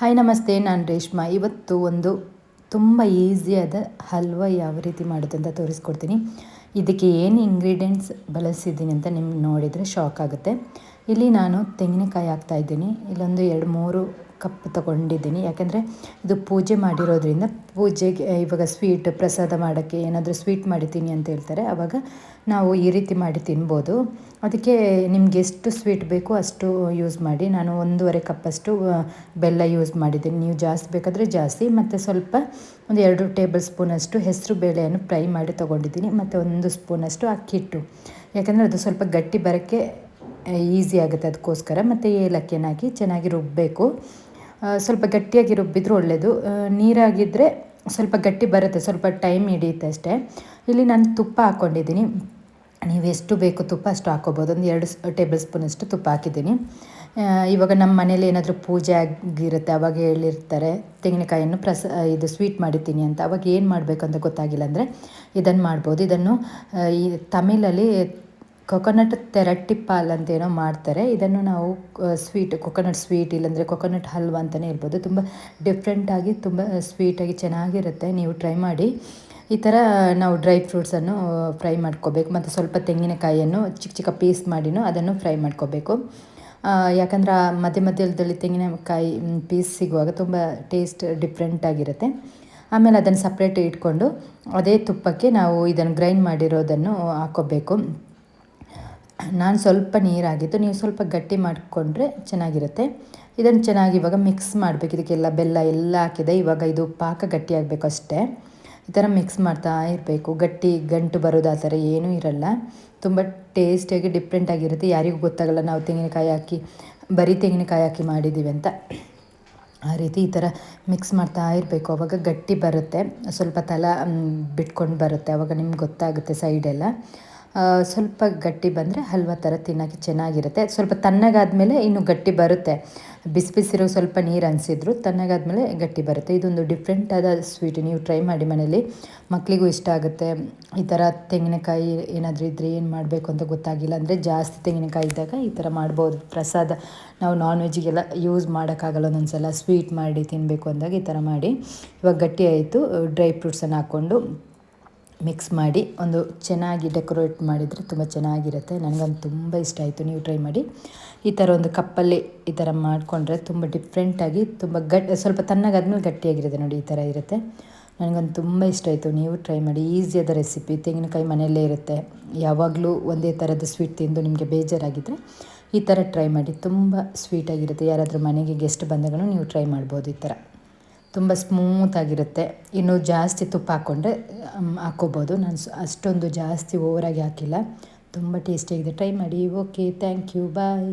Hi ನಮಸ್ತೆ, ನಾನು ರೇಷ್ಮಾ. ಇವತ್ತು ಒಂದು ತುಂಬ ಈಸಿಯಾದ ಹಲ್ವ ಯಾವ ರೀತಿ ಮಾಡೋದು ಅಂತ ತೋರಿಸ್ಕೊಡ್ತೀನಿ. ಇದಕ್ಕೆ ಏನು ಇಂಗ್ರೀಡಿಯೆಂಟ್ಸ್ ಬಳಸಿದ್ದೀನಿ ಅಂತ ನಿಮ್ಗೆ ನೋಡಿದರೆ ಶಾಕ್ ಆಗುತ್ತೆ. ಇಲ್ಲಿ ನಾನು ತೆಂಗಿನಕಾಯಿ ಹಾಕ್ತಾಯಿದ್ದೀನಿ ಇಲ್ಲೊಂದು ಎರಡು ಮೂರು ಕಪ್ ತೊಗೊಂಡಿದ್ದೀನಿ. ಯಾಕೆಂದರೆ ಇದು ಪೂಜೆ ಮಾಡಿರೋದ್ರಿಂದ ಪೂಜೆಗೆ ಇವಾಗ ಸ್ವೀಟ್ ಪ್ರಸಾದ ಮಾಡೋಕ್ಕೆ ಏನಾದರೂ ಸ್ವೀಟ್ ಮಾಡಿದ್ದೀನಿ ಅಂತ ಹೇಳ್ತಾರೆ. ಆವಾಗ ನಾವು ಈ ರೀತಿ ಮಾಡಿ ತಿನ್ಬೋದು. ಅದಕ್ಕೆ ನಿಮ್ಗೆ ಎಷ್ಟು ಸ್ವೀಟ್ ಬೇಕು ಅಷ್ಟು ಯೂಸ್ ಮಾಡಿ. ನಾನು ಒಂದೂವರೆ ಕಪ್ಪಷ್ಟು ಬೆಲ್ಲ ಯೂಸ್ ಮಾಡಿದ್ದೀನಿ. ನೀವು ಜಾಸ್ತಿ ಬೇಕಾದರೆ ಜಾಸ್ತಿ. ಮತ್ತು ಸ್ವಲ್ಪ ಒಂದು ಎರಡು ಟೇಬಲ್ ಸ್ಪೂನಷ್ಟು ಹೆಸರು ಬೇಳೆಯನ್ನು ಫ್ರೈ ಮಾಡಿ ತೊಗೊಂಡಿದ್ದೀನಿ. ಮತ್ತು ಒಂದು ಸ್ಪೂನಷ್ಟು ಅಕ್ಕಿಟ್ಟು ಯಾಕಂದರೆ ಅದು ಸ್ವಲ್ಪ ಗಟ್ಟಿ ಬರೋಕ್ಕೆ ಈಸಿ ಆಗುತ್ತೆ ಅದಕ್ಕೋಸ್ಕರ. ಮತ್ತು ಏಲಕ್ಕಿಯನ್ನು ಹಾಕಿ ಚೆನ್ನಾಗಿ ರುಬ್ಬಬೇಕು ಸ್ವಲ್ಪ ಗಟ್ಟಿಯಾಗಿ ರುಬ್ಬಿದ್ರು ಒಳ್ಳೆಯದು ನೀರಾಗಿದ್ದರೆ ಸ್ವಲ್ಪ ಗಟ್ಟಿ ಬರುತ್ತೆ, ಸ್ವಲ್ಪ ಟೈಮ್ ಹಿಡಿಯುತ್ತೆ ಅಷ್ಟೇ. ಇಲ್ಲಿ ನಾನು ತುಪ್ಪ ಹಾಕ್ಕೊಂಡಿದ್ದೀನಿ. ನೀವು ಎಷ್ಟು ಬೇಕು ತುಪ್ಪ ಅಷ್ಟು ಹಾಕ್ಕೋಬೋದು. ಒಂದು ಎರಡು ಟೇಬಲ್ ಸ್ಪೂನಷ್ಟು ತುಪ್ಪ ಹಾಕಿದ್ದೀನಿ. ಇವಾಗ ನಮ್ಮ ಮನೇಲಿ ಏನಾದರೂ ಪೂಜೆ ಆಗಿರುತ್ತೆ, ಅವಾಗ ಹೇಳಿರ್ತಾರೆ, ತೆಂಗಿನಕಾಯಿಯನ್ನು ಪ್ರಸ, ಇದು ಸ್ವೀಟ್ ಮಾಡಿದ್ದೀನಿ ಅಂತ. ಅವಾಗ ಏನು ಮಾಡಬೇಕು ಅಂತ ಗೊತ್ತಾಗಿಲ್ಲ ಅಂದರೆ ಇದನ್ನು ಮಾಡ್ಬೋದು. ಇದನ್ನು ಈ ತಮಿಳಲ್ಲಿ ಕೊಕೊನಟ್ ತೆರಟ್ಟಿ ಪಾಲ್ ಅಂತ ಏನೋ ಮಾಡ್ತಾರೆ. ಇದನ್ನು ನಾವು ಸ್ವೀಟ್ ಕೊಕೊನಟ್ ಸ್ವೀಟ್ ಇಲ್ಲಾಂದರೆ ಕೊಕೊನಟ್ ಹಲ್ವಾ ಅಂತಲೇ ಹೇಳ್ಬೋದು. ತುಂಬ ಡಿಫ್ರೆಂಟಾಗಿ ತುಂಬ ಸ್ವೀಟಾಗಿ ಚೆನ್ನಾಗಿರುತ್ತೆ. ನೀವು ಟ್ರೈ ಮಾಡಿ. ಈ ಥರ ನಾವು ಡ್ರೈ ಫ್ರೂಟ್ಸನ್ನು ಫ್ರೈ ಮಾಡ್ಕೋಬೇಕು. ಮತ್ತು ಸ್ವಲ್ಪ ತೆಂಗಿನಕಾಯಿಯನ್ನು ಚಿಕ್ಕ ಚಿಕ್ಕ ಪೀಸ್ ಮಾಡಿನೂ ಅದನ್ನು ಫ್ರೈ ಮಾಡ್ಕೋಬೇಕು. ಯಾಕಂದ್ರೆ ಮಧ್ಯ ಮಧ್ಯದಲ್ಲಿ ತೆಂಗಿನಕಾಯಿ ಪೀಸ್ ಸಿಗುವಾಗ ತುಂಬ ಟೇಸ್ಟ್ ಡಿಫ್ರೆಂಟಾಗಿರುತ್ತೆ ಆಮೇಲೆ ಅದನ್ನು ಸಪ್ರೇಟ್ ಇಟ್ಕೊಂಡು, ಅದೇ ತುಪ್ಪಕ್ಕೆ ನಾವು ಇದನ್ನು ಗ್ರೈಂಡ್ ಮಾಡಿರೋದನ್ನು ಹಾಕ್ಕೋಬೇಕು ನಾನು ಸ್ವಲ್ಪ ನೀರಾಗಿತ್ತು, ನೀವು ಸ್ವಲ್ಪ ಗಟ್ಟಿ ಮಾಡಿಕೊಂಡ್ರೆ ಚೆನ್ನಾಗಿರುತ್ತೆ. ಇದನ್ನು ಚೆನ್ನಾಗಿ ಇವಾಗ ಮಿಕ್ಸ್ ಮಾಡಬೇಕು. ಇದಕ್ಕೆಲ್ಲ ಬೆಲ್ಲ ಎಲ್ಲ ಹಾಕಿದೆ. ಇವಾಗ ಇದು ಪಾಕ ಗಟ್ಟಿ ಆಗಬೇಕು ಅಷ್ಟೇ. ಈ ಥರ ಮಿಕ್ಸ್ ಮಾಡ್ತಾ ಇರಬೇಕು. ಗಟ್ಟಿ ಗಂಟು ಬರೋದು ಆ ಥರ ಏನೂ ಇರಲ್ಲ. ತುಂಬ ಟೇಸ್ಟಿಯಾಗಿ ಡಿಫ್ರೆಂಟಾಗಿರುತ್ತೆ ಯಾರಿಗೂ ಗೊತ್ತಾಗಲ್ಲ ನಾವು ತೆಂಗಿನಕಾಯಿ ಹಾಕಿ, ಬರೀ ತೆಂಗಿನಕಾಯಿ ಹಾಕಿ ಮಾಡಿದ್ದೀವಿ ಅಂತ. ಆ ರೀತಿ ಈ ಥರ ಮಿಕ್ಸ್ ಮಾಡ್ತಾ ಇರಬೇಕು. ಅವಾಗ ಗಟ್ಟಿ ಬರುತ್ತೆ. ಸ್ವಲ್ಪ ತಲ ಬಿಟ್ಕೊಂಡು ಬರುತ್ತೆ. ಅವಾಗ ನಿಮ್ಗೆ ಗೊತ್ತಾಗುತ್ತೆ ಸೈಡೆಲ್ಲ ಸ್ವಲ್ಪ ಗಟ್ಟಿ ಬಂದರೆ ಹಲ್ವ ಥರ ತಿನ್ನೋಕ್ಕೆ ಚೆನ್ನಾಗಿರುತ್ತೆ. ಸ್ವಲ್ಪ ತಣ್ಣಗಾದಮೇಲೆ ಇನ್ನು ಗಟ್ಟಿ ಬರುತ್ತೆ. ಬಿಸಿ ಬಿಸಿರೋ ಸ್ವಲ್ಪ ನೀರು ಅನಿಸಿದ್ರು ತಣ್ಣಗಾದಮೇಲೆ ಗಟ್ಟಿ ಬರುತ್ತೆ. ಇದೊಂದು ಡಿಫ್ರೆಂಟಾದ ಸ್ವೀಟ್ ನೀವು ಟ್ರೈ ಮಾಡಿ ಮನೇಲಿ. ಮಕ್ಕಳಿಗೂ ಇಷ್ಟ ಆಗುತ್ತೆ. ಈ ಥರ ತೆಂಗಿನಕಾಯಿ ಏನಾದರೂ ಇದ್ದರೆ ಏನು ಮಾಡಬೇಕು ಅಂತ ಗೊತ್ತಾಗಿಲ್ಲ ಅಂದರೆ ಜಾಸ್ತಿ ತೆಂಗಿನಕಾಯಿ ಇದ್ದಾಗ ಈ ಥರ ಮಾಡ್ಬೋದು. ಪ್ರಸಾದ ನಾವು ನಾನ್ ವೆಜ್ಗೆಲ್ಲ ಯೂಸ್ ಮಾಡೋಕ್ಕಾಗಲ್ಲ ಒಂದೊಂದು ಸಲ ಸ್ವೀಟ್ ಮಾಡಿ ತಿನ್ನಬೇಕು ಅಂದಾಗ ಈ ಥರ ಮಾಡಿ. ಇವಾಗ ಗಟ್ಟಿ ಆಯಿತು. ಡ್ರೈ ಫ್ರೂಟ್ಸನ್ನು ಹಾಕ್ಕೊಂಡು ಮಿಕ್ಸ್ ಮಾಡಿ ಒಂದು ಚೆನ್ನಾಗಿ ಡೆಕೋರೇಟ್ ಮಾಡಿದರೆ ತುಂಬ ಚೆನ್ನಾಗಿರುತ್ತೆ. ನನಗಂತು ತುಂಬ ಇಷ್ಟ ಆಯಿತು. ನೀವು ಟ್ರೈ ಮಾಡಿ. ಈ ಥರ ಒಂದು ಕಪ್ಪಲ್ಲಿ ಈ ಥರ ಮಾಡಿಕೊಂಡ್ರೆ ತುಂಬ ಡಿಫ್ರೆಂಟಾಗಿ ತುಂಬ ಗಟ್, ಸ್ವಲ್ಪ ತಣ್ಣಗಾದ್ಮೇಲೆ ಗಟ್ಟಿಯಾಗಿರುತ್ತೆ ನೋಡಿ ಈ ಥರ ಇರುತ್ತೆ. ನನಗಂತು ತುಂಬ ಇಷ್ಟ ಆಯಿತು. ನೀವು ಟ್ರೈ ಮಾಡಿ. ಈಸಿಯಾದ ರೆಸಿಪಿ. ತೆಂಗಿನಕಾಯಿ ಮನೆಯಲ್ಲೇ ಇರುತ್ತೆ. ಯಾವಾಗಲೂ ಒಂದೇ ಥರದ ಸ್ವೀಟ್ ತಿಂದು ನಿಮಗೆ ಬೇಜಾರಾಗಿದ್ದರೆ ಈ ಥರ ಟ್ರೈ ಮಾಡಿ. ತುಂಬ ಸ್ವೀಟಾಗಿರುತ್ತೆ ಯಾರಾದರೂ ಮನೆಗೆ ಗೆಸ್ಟ್ ಬಂದಾಗಲೂ ನೀವು ಟ್ರೈ ಮಾಡ್ಬೋದು ಈ ಥರ. ತುಂಬ ಸ್ಮೂತಾಗಿರುತ್ತೆ ಇನ್ನು ಜಾಸ್ತಿ ತುಪ್ಪ ಹಾಕ್ಕೊಂಡ್ರೆ ಹಾಕ್ಕೋಬೋದು. ನಾನು ಅಷ್ಟೊಂದು ಜಾಸ್ತಿ ಓವರಾಗಿ ಹಾಕಿಲ್ಲ. ತುಂಬ ಟೇಸ್ಟಿಯಾಗಿದೆ ಟ್ರೈ ಮಾಡಿ. Okay, thank you. ಬಾಯ್.